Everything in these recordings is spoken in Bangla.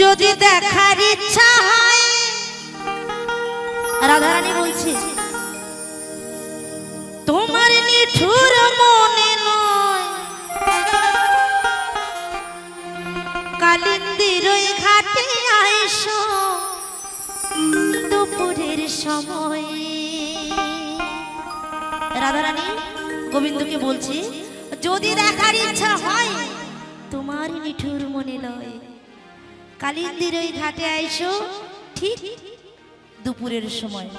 যদি দেখার ইচ্ছা হয়। রাধারানী বলছে, তোমার নিঠুর মনে নয়। কালিন্দির ঘাটে আইসো দুপুরের সময়। রাধারানী গোবিন্দকে বলছে, যদি দেখার ইচ্ছা হয়, তোমার নিঠুর মনে লয় কালিন্দির ওই ঘাটে আইসো ঠিক দুপুরের সময়।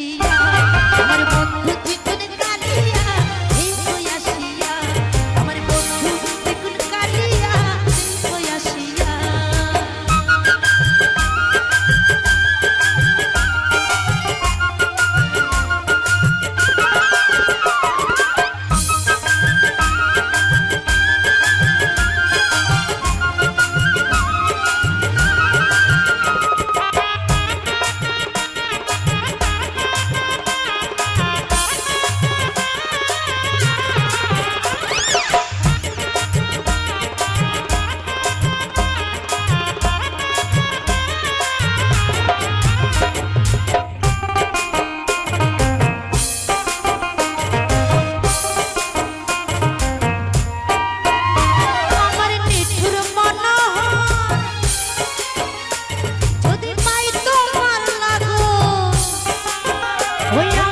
see. We are